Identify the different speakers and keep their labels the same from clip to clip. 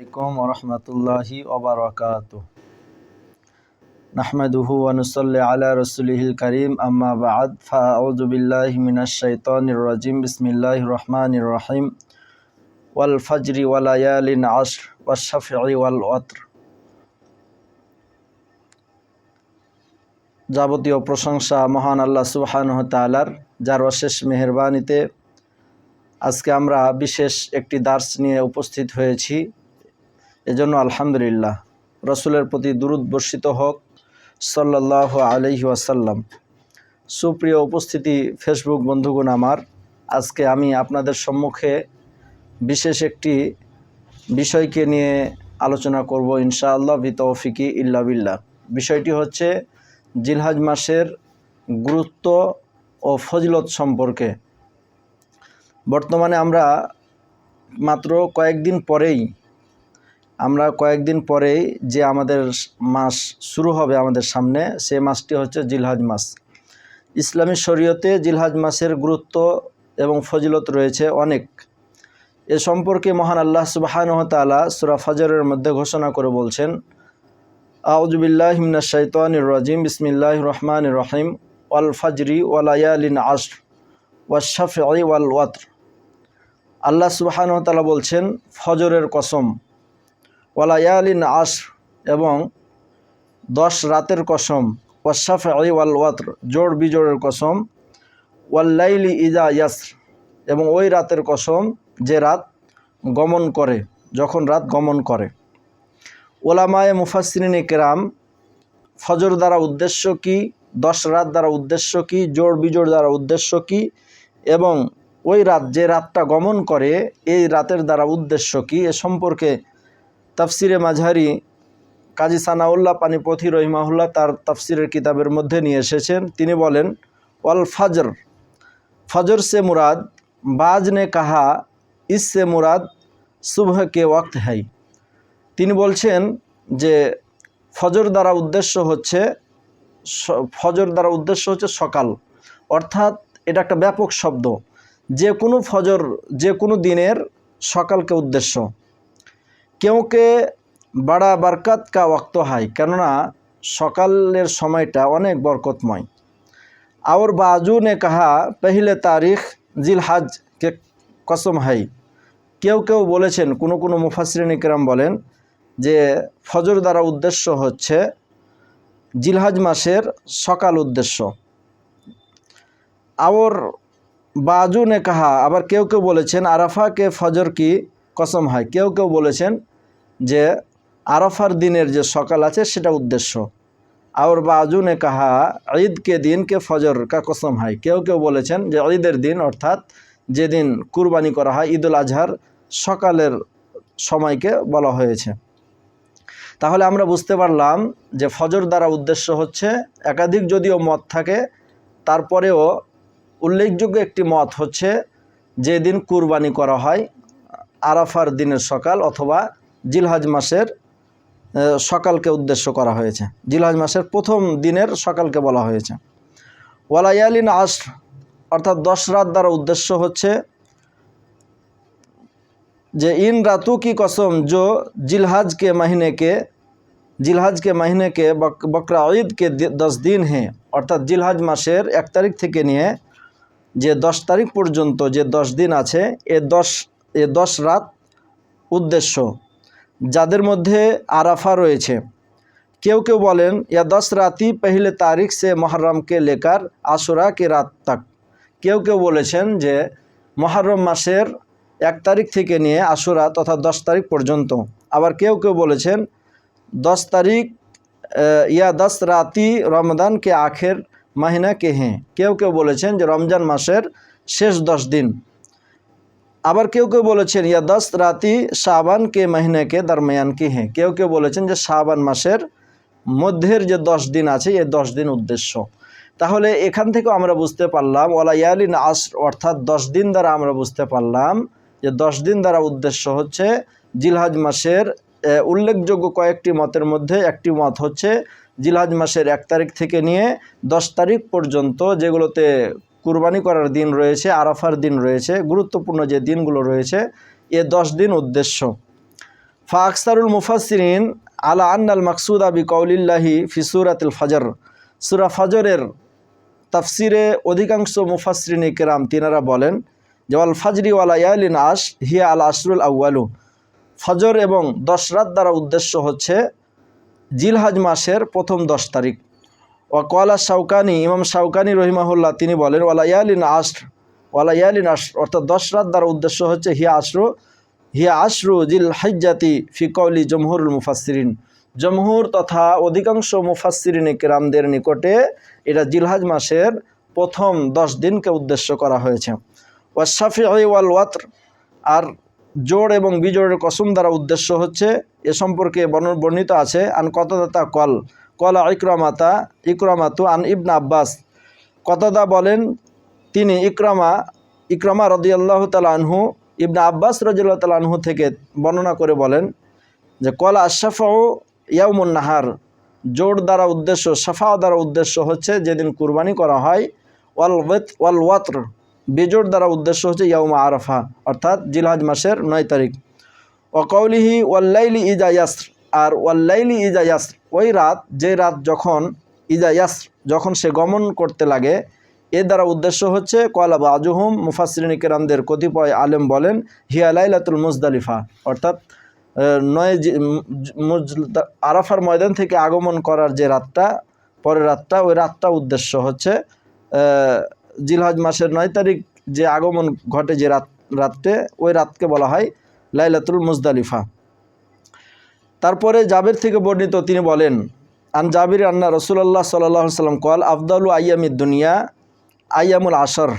Speaker 1: عليكم ورحمة الله وبركاته نحمده ونصلي على رسوله الكريم أما بعد فأعوذ بالله من الشيطان الرجيم بسم الله الرحمن الرحيم والفجر وليال عشر والشفع والوتر যাবতীয় প্রশংসা মহান আল্লাহ সুবহানাহু তাআলার যার অশেষ মেহেরবানিতে আজকে আমরা বিশেষ একটি দার্স নিয়ে উপস্থিত হয়েছি এজন্য আলহামদুলিল্লাহ, রসুলের প্রতি দুরুদ বর্ষিত হোক সাল্লাহ আলহি ওয়াসাল্লাম। সুপ্রিয় উপস্থিতি ফেসবুক বন্ধুগণ আমার, আজকে আমি আপনাদের সম্মুখে বিশেষ একটি বিষয়কে নিয়ে আলোচনা করব ইনশাআল্লাহ বি তৌফিকি ইল্লা বিল্লাহ। বিষয়টি হচ্ছে জিলহাজ মাসের গুরুত্ব ও ফজিলত সম্পর্কে। বর্তমানে আমরা মাত্র কয়েকদিন পরেই আমরা কয়েকদিন পরেই যে আমাদের মাস শুরু হবে আমাদের সামনে, সে মাসটি হচ্ছে জিলহাজ মাস। ইসলামী শরীয়তে জিলহাজ মাসের গুরুত্ব এবং ফজিলত রয়েছে অনেক। এ সম্পর্কে মহান আল্লাহ সুবাহানহ তালা সুরা ফজরের মধ্যে ঘোষণা করে বলছেন আউজবিল্লাহ হিমনা শৈতানির রাজিম বিসমিল্লাহ রহমান রহিম, ওয়াল ফজরি ওয়ালায়ালিন আশর ওয়াশাফি ওয়াল ওয়াত্র। আল্লাহ সুবাহানহ তালা বলছেন, ফজরের কসম ওয়ালায়ালিন আশ এবং দশ রাতের কসম ওয়াশাফ ওয়াল ওয়াত্র জোর বিজোড়ের কসম, ওয়াল্লাইলি ইজা ইয়াসর এবং ওই রাতের কসম যে রাত গমন করে, যখন রাত গমন করে। ওলামায়ে মুফাসরিন কেরাম, ফজর দ্বারা উদ্দেশ্য কি, দশ রাত দ্বারা উদ্দেশ্য কি জোড় বিজোড় দ্বারা উদ্দেশ্য কি এবং ওই রাত যে রাতটা গমন করে, এই রাতের দ্বারা উদ্দেশ্য কি, এ সম্পর্কে তাফসিরে মাঝহারি কাজী সানাউল্লাহ পানিপথি রহিমাহুল্লাহ তার তাফসিরের কিতাবের মধ্যে নিয়ে এসেছেন। তিনি বলেন, ওয়াল ফজর। ফজর সে মুরাদ বাজ নে কাহা, ইস সে মুরাদ, সুবহ কে ওয়াক্ত হাই তিনি বলছেন যে, ফজর দ্বারা উদ্দেশ্য হচ্ছে ফজর দ্বারা উদ্দেশ্য হচ্ছে সকাল। অর্থাৎ এটা একটা ব্যাপক শব্দ। যে কোনো ফজর, যে কোনো দিনের সকালকে উদ্দেশ্য। কেউকে বাড়া বারকাত কা ওক্ত হয় কেননা সকালের সময়টা অনেক বরকতময় और बाजू ने कहा पहले তারিখ জিলহাজ কে কসম হাই কেউ কেউ বলেছেন কোনো কোনো মুফাসরিন ইকরাম বলেন যে ফজর দ্বারা উদ্দেশ্য হচ্ছে জিলহাজ মাসের সকাল উদ্দেশ্য আর বাজু নে কাহা আবার কেউ কেউ বলেছেন আরাফাকে ফজর কি কসম হয় কেউ কেউ বলেছেন যে আরফার দিনের যে সকাল আছে সেটা উদ্দেশ্য। আর বাজু নে কাহা, ঈদকে দিনকে ফজর কা কসম হয়। কেউ কেউ বলেছেন যে ঈদের দিন অর্থাৎ যেদিন কুরবানি করা হয়, ঈদুল আজহার সকালের সময়কে বলা হয়েছে। তাহলে আমরা বুঝতে পারলাম যে ফজর দ্বারা উদ্দেশ্য হচ্ছে একাধিক যদিও মত থাকে, তারপরেও উল্লেখযোগ্য একটি মত হচ্ছে যেদিন কুরবানি করা হয়, আরাফার দিনের সকাল অথবা জিলহাজ মাসের সকালকে উদ্দেশ্য করা হয়েছে। জিলহাজ মাসের প্রথম দিনের সকালকে বলা হয়েছে। ওয়ালায়ালিন আস অর্থাৎ দশ রাত দ্বারা উদ্দেশ্য হচ্ছে যে ইন রাতু কি কসম জো জিলহাজকে মাহিনেকে জিলহাজকে মাহিনেকে বকরা ঈদকে দশ দিন হে, অর্থাৎ জিলহাজ মাসের এক তারিখ থেকে নিয়ে যে দশ তারিখ পর্যন্ত যে দশ দিন আছে, এ দশ এ দশ রাত উদ্দেশ্য। যাদের মধ্যে আরাফা রয়েছে। কেউ কেউ বলেন, ইয়া দশ রাতি পহলে তারিখ সে মহরমকে লেকার আশুরা কে রাত তাক। কেউ কেউ বলেছেন যে, মহরম মাসের এক তারিখ থেকে নিয়ে আশুরা তথা দশ তারিখ পর্যন্ত। আবার কেউ কেউ বলেছেন, দশ তারিখ ইয়া দশ রাতি রমদানকে আখের মাহিনা কে হ্যাঁ কেউ কেউ বলেছেন যে, রমজান মাসের শেষ দশ দিন। আবার কেউ কেউ বলেছেন, ইয়া দশ রাতি শাবান কে মহিনে কে দরমিয়ান কি হ্যাঁ? কেউ কেউ বলেছেন যে, শাবান মাসের মধ্যের যে দশ দিন আছে এই দশ দিন উদ্দেশ্য। তাহলে এখান থেকেও আমরা বুঝতে পারলাম ওলা ওলাইয়ালিন আস অর্থাৎ দশ দিন দ্বারা আমরা বুঝতে পারলাম যে, দশ দিন দ্বারা উদ্দেশ্য হচ্ছে জিলহাজ মাসের উল্লেখযোগ্য কয়েকটি মতের মধ্যে একটি মত হচ্ছে, জিলহাজ মাসের এক তারিখ থেকে নিয়ে দশ তারিখ পর্যন্ত যেগুলোতে কুরবানি করার দিন রয়েছে, আরাফার দিন রয়েছে, গুরুত্বপূর্ণ যে দিনগুলো রয়েছে, এ দশ দিন উদ্দেশ্য। ফা আকসারুল মুফাসসিরিন আলা আন্নাল মাকসুদা বি কৌলিল্লাহি ফিসুরাতুল ফজর। সুরা ফজরের তাফসিরে অধিকাংশ মুফাসরিনী কেরাম তিনারা বলেন যে ওয়াল ফাজরি ওয়ালা ইয়ালিন আশ হিয়া আল আশরুল আউয়ালু। ফজর এবং দশ রাত দ্বারা উদ্দেশ্য হচ্ছে জিলহাজ মাসের প্রথম দশ তারিখ। ও কলা শাউকানি ইমাম শাউকানি রহিমাহুল্লাহ, তিনি বলেন ওয়ালা ইয়ালিন আশর ওয়ালা ইয়ালিন আশর, অর্থাৎ দশ রাত দ্বারা উদ্দেশ্য হচ্ছে, হিয়া আশরু হিয়া আশরু জিল হাজ্জাতি ফিকৌলি জমহুরুল মুফাসসিরিন। জমহুর তথা অধিকাংশ মুফাসসিরিন কেরামদের নিকটে এটা জিলহাজ মাসের প্রথম দশ দিনকে উদ্দেশ্য করা হয়েছে। ওয়াশাফি ওয়াল ওয়াত্র আর জোড় এবং বিজোড়ের কসম দ্বারা উদ্দেশ্য হচ্ছে, এ সম্পর্কে বর্ণ- বর্ণিত আছে, আন কতদাতা কল কলা ইকরামাতা, ইকরামাতু আন ইবন আব্বাস। কতদা বলেন, তিনি ইকরামা ইকরামা রদিয়াল্লাহ তালা আনহু, ইবনা আব্বাস রদিয়াল্লাহ তালা আনহু থেকে বর্ণনা করে বলেন যে, কলা আশাফাউ ইয়াউমুন নাহার। জোর দ্বারা উদ্দেশ্য সাফা দ্বারা উদ্দেশ্য হচ্ছে যেদিন কুরবানি করা হয়, ওয়াল ওয়াল ওয়াত্র। বেজোর দ্বারা উদ্দেশ্য হচ্ছে ইয়াউমা আরফা, অর্থাৎ জিলহাজ মাসের নয় তারিখ। ওয়াকৌলিহি ওয়াল্লাইলি ইজা ইয়াসর, আর ওয়াল্লাইলি ইজা ইয়াসর। ওই রাত, যে রাত যখন ইজা ইয়াসর, যখন সে গমন করতে লাগে এ দ্বারা উদ্দেশ্য হচ্ছে কলা বাজুহুম মুফাসরিনী কেরামদের কতিপয় আলেম বলেন, হিয়া লাইলাতুল মুজদালিফা। অর্থাৎ নয় আরাফার ময়দান থেকে আগমন করার যে রাতটা, পরের রাতটা, ওই রাতটা উদ্দেশ্য হচ্ছে জিলহজ মাসের নয় তারিখ যে আগমন ঘটে যে রাত রাতটে ওই রাতকে বলা হয় লাইলাতুল মুজদালিফা। তারপরে জাবের থেকে বর্ণিত তিনি বলেন, আন জাবির আন্না রসুল্লাহ সাল্লাহ সাল্লাম কল আফদালু আয়ামিদ দুনিয়া আয়ামুল আসর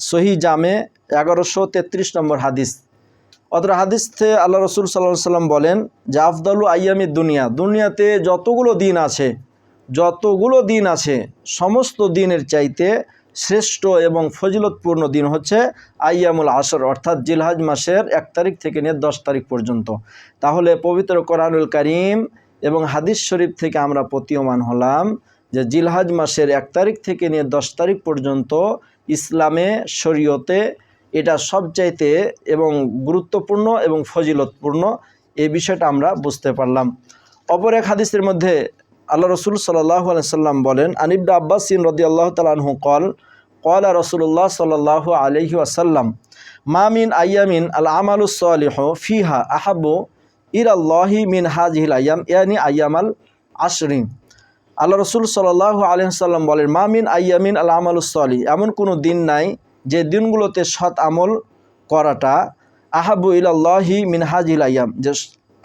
Speaker 1: সহি জামে এগারোশো তেত্রিশ নম্বর হাদিস। অত্র হাদিস আল্লাহ রসুল সাল্লাহ সাল্লাম বলেন যে, আফদালু আয়ামিদ দুনিয়া, দুনিয়াতে যতগুলো দিন আছে, যতগুলো দিন আছে, সমস্ত দিনের চাইতে শ্রেষ্ঠ এবং ফজিলতপূর্ণ দিন হচ্ছে আইয়ামুল আসর, অর্থাৎ জিলহাজ মাসের এক তারিখ থেকে নিয়ে দশ তারিখ পর্যন্ত। তাহলে পবিত্র কোরআনুল করিম এবং হাদিস শরীফ থেকে আমরা প্রতীয়মান হলাম যে জিলহাজ মাসের এক তারিখ থেকে নিয়ে দশ তারিখ পর্যন্ত ইসলামে শরীয়তে এটা সবচাইতে এবং গুরুত্বপূর্ণ এবং ফজিলতপূর্ণ এই বিষয়টা আমরা বুঝতে পারলাম। অপর এক হাদিসের মধ্যে আল্লাহ রসুল সাল্লাহ সাল্লাম বলেন আনিবদা আব্বাসিন রদি আল্লাহ তালাহু কল কল রসুল্লাহ সাল্লাহ আলহি আসাল্লাম মামিন আয়ামিন আল আমালুসলিহ ফিহা আহাবু ইর আল্লাহি মিন হাজিল আয়াম ইয়ানি আয়াম আল আশরিন আল্লাহ রসুল সাল্লাহ আলহিসাল্লাম বলেন মামিন আয়ামিন আল আমালুসলি এমন কোনো দিন নাই যে দিনগুলোতে সৎ আমল করাটা আহাবু ইলাল্লাহি মিন হাজিল আয়াম, যে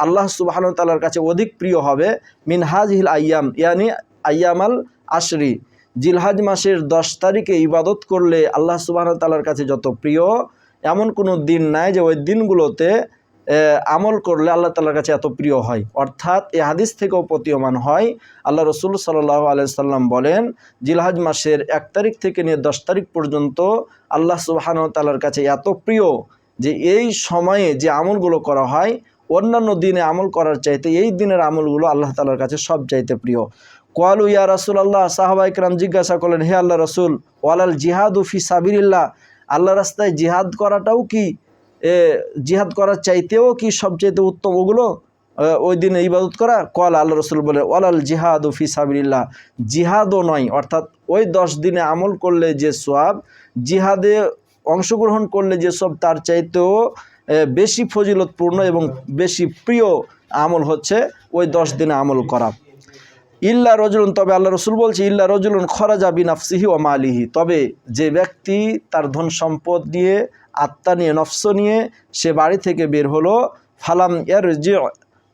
Speaker 1: আল্লাহ সুবাহন তালার কাছে অধিক প্রিয় হবে মিনহাজ হিল আয়াম, ইয়ানি আয়ামাল আশরি। জিলহাজ মাসের দশ তারিখে ইবাদত করলে আল্লাহ সুবাহ তালার কাছে যত প্রিয়, এমন কোনো দিন নাই যে ওই দিনগুলোতে আমল করলে আল্লাহ তালার কাছে এত প্রিয় হয়। অর্থাৎ এ হাদিস থেকেও প্রতীয়মান হয়, আল্লাহ রসুল সাল্লাহ আলাইসাল্লাম বলেন, জিলহাজ মাসের এক তারিখ থেকে নিয়ে দশ তারিখ পর্যন্ত আল্লাহ সুবাহান তালার কাছে এত প্রিয় যে এই সময়ে যে আমলগুলো করা হয় অন্যান্য দিনে আমল করার চাইতে এই দিনের আমলগুলো আল্লাহ তালার কাছে সব চাইতে প্রিয়। কোয়ালু ইয়া রাসুল আল্লাহ সাহাবা ইকরাম জিজ্ঞাসা করলেন, হে আল্লাহ রসুল, ওয়ালাল জিহাদ উফি সাবিরিল্লাহ আল্লাহ রাস্তায় জিহাদ করাটাও কি জিহাদ করার চাইতেও কি সবচাইতে উত্তম ওগুলো? ওই দিনে ইবাদত করা? কল আল্লাহ রসুল বলে, ওয়ালাল জিহাদ উফি সাবিরিল্লাহ জিহাদও নয়, অর্থাৎ ওই দশ দিনে আমল করলে যে সোয়াব জিহাদে অংশগ্রহণ করলে যে সব তার চাইতেও বেশি ফজিলতপূর্ণ এবং বেশি প্রিয় আমল হচ্ছে ওই দশ দিনে আমল করা। ইল্লা রজুলুন, তবে আল্লাহ রসুল বলছে, ইল্লা রজুলুন খরাজা বিনাফসিহি ও মালিহি। তবে যে ব্যক্তি তার ধন সম্পদ দিয়ে আত্মা নিয়ে, নফস নিয়ে সে বাড়ি থেকে বের হলো, ফালাম এর যে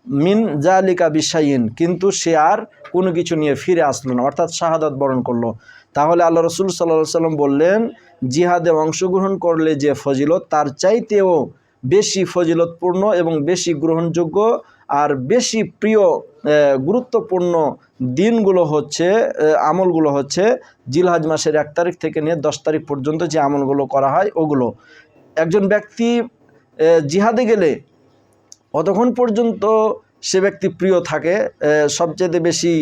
Speaker 1: মিন জালিকা বিশাইন। কিন্তু সে আর কোনো কিছু নিয়ে ফিরে আসলো না, অর্থাৎ শাহাদাত বরণ করল। তাহলে আল্লাহ রসুল সাল্লাহ সাল্লাম বললেন, জিহাদে অংশগ্রহণ করলে যে ফজিলত, তার চাইতেও বেশি ফজিলতপূর্ণ এবং বেশি গ্রহণযোগ্য আর বেশি প্রিয় গুরুত্বপূর্ণ দিনগুলো হচ্ছে আমলগুলো হচ্ছে জিলহাজ মাসের এক তারিখ থেকে নিয়ে দশ তারিখ পর্যন্ত যে আমলগুলো করা হয় ওগুলো। একজন ব্যক্তি জিহাদে গেলে কতক্ষণ পর্যন্ত সে ব্যক্তি প্রিয় থাকে সবচেয়ে বেশি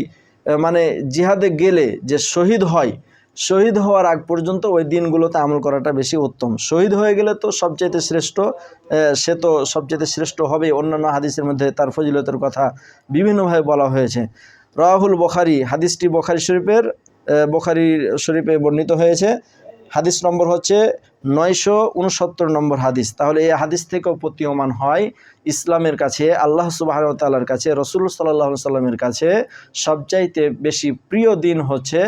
Speaker 1: মানে জিহাদে গেলে যে শহীদ হয় শহীদ হওয়ার আগ পর্যন্ত ওই দিনগুলোতে আমল করাটা বেশি উত্তম। শহীদ হয়ে গেলে তো সবচাইতে শ্রেষ্ঠ সে তো সবচাইতে শ্রেষ্ঠ হবে অন্যান্য হাদিসের মধ্যে তার ফজিলতের কথা বিভিন্নভাবে বলা হয়েছে। রাহুল বখারি, হাদিসটি বখারি শরীফের বখারি শরীফে বর্ণিত হয়েছে। হাদিস নম্বর হচ্ছে নয়শো উনসত্তর নম্বর হাদিস। তাহলে এই হাদিস থেকেও প্রতীয়মান হয় ইসলামের কাছে, আল্লাহ সুবাহ তাল্লার কাছে, রসুল সাল্লাহ সাল্লামের কাছে। সবচাইতে বেশি প্রিয় দিন হচ্ছে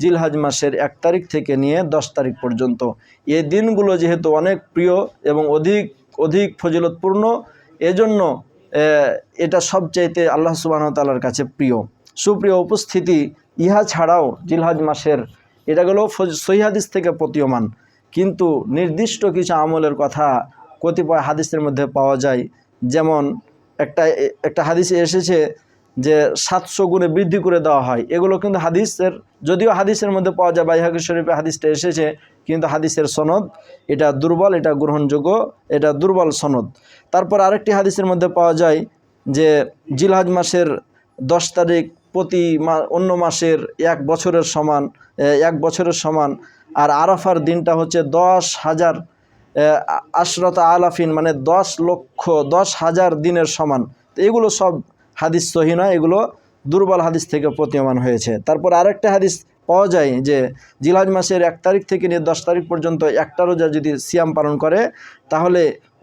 Speaker 1: জিলহাজ মাসের এক তারিখ থেকে নিয়ে দশ তারিখ পর্যন্ত। এই দিনগুলো যেহেতু অনেক প্রিয় এবং অধিক অধিক ফজিলতপূর্ণ, এজন্য এটা সবচাইতে আল্লাহ সুবাহ তাল্লার কাছে প্রিয়। সুপ্রিয় উপস্থিতি, ইহা ছাড়াও জিলহাজ মাসের এটা গেল সহিহাদিস থেকে প্রতীয়মান। কিন্তু নির্দিষ্ট কিছু আমলের কথা কতিপয় হাদিসের মধ্যে পাওয়া যায়। যেমন একটা একটা হাদিসে এসেছে যে সাতশো গুণে বৃদ্ধি করে দেওয়া হয়। এগুলো কিন্তু হাদিসের যদিও হাদিসের মধ্যে পাওয়া যায়, বাইহাকি শরীফে হাদিসটা এসেছে, কিন্তু হাদিসের সনদ, এটা দুর্বল, এটা গ্রহণযোগ্য, এটা দুর্বল সনদ। তারপর আরেকটি হাদিসের মধ্যে পাওয়া যায় যে জিলহাজ মাসের দশ তারিখ প্রতি অন্য মাসের এক বছরের সমান এক বছরের সমান। আর আরাফার দিনটা হচ্ছে দশ হাজার আশরত আলাফিন মানে দশ লক্ষ, দশ হাজার দিনের সমান। তো এগুলো সব হাদিস সহি নয়, এগুলো দুর্বল হাদিস থেকে প্রতীয়মান হয়েছে। তারপর আরেকটা হাদিস পাওয়া যায় যে, জিলাজ মাসের এক তারিখ থেকে নিয়ে দশ তারিখ পর্যন্ত একটা রোজা যদি সিয়াম পালন করে, তাহলে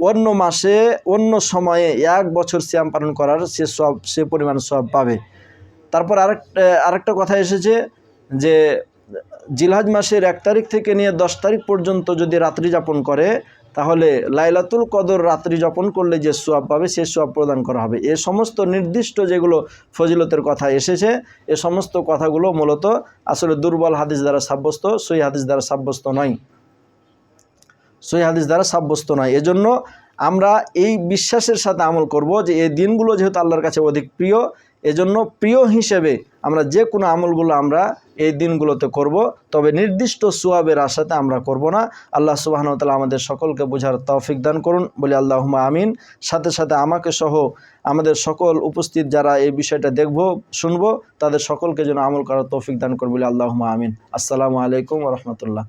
Speaker 1: অন্য মাসে, অন্য সময়ে এক বছর সিয়াম পালন করার সে সব, সে পরিমাণ সব পাবে। তারপর আরেক আরেকটা কথা এসেছে যে জিলহাজ মাসের এক তারিখ থেকে নিয়ে দশ তারিখ পর্যন্ত যদি রাত্রি যাপন করে, তাহলে লাইলাতুল কদর রাত্রি যাপন করলে যে সোয়াব পাবে, সে সোয়াব প্রদান করা হবে। এ সমস্ত নির্দিষ্ট যেগুলো ফজিলতের কথা এসেছে, এ সমস্ত কথাগুলো মূলত আসলে দুর্বল হাদিস দ্বারা সাব্যস্ত সই হাদিস দ্বারা সাব্যস্ত নয়। সই হাদিস দ্বারা সাব্যস্ত নয়। এজন্য আমরা এই বিশ্বাসের সাথে আমল করব যে, এই দিনগুলো যেহেতু আল্লাহর কাছে অধিক প্রিয় এজন্য প্রিয় হিসেবে আমরা যে কোনো আমলগুলো আমরা এই দিনগুলোতে করব, তবে নির্দিষ্ট সুয়াবের আশাতে আমরা করব না। আল্লাহ সুবাহন তালা আমাদের সকলকে বোঝার তৌফিক দান করুন। বলে আল্লাহুমা আমিন। সাথে সাথে আমাকে সহ আমাদের সকল উপস্থিত যারা এই বিষয়টা দেখব, শুনব, তাদের সকলকে যেন আমল করার তৌফিক দান করুন। বলে আল্লাহুমা আমিন। আসসালামু আলাইকুম রহমতুল্লাহ।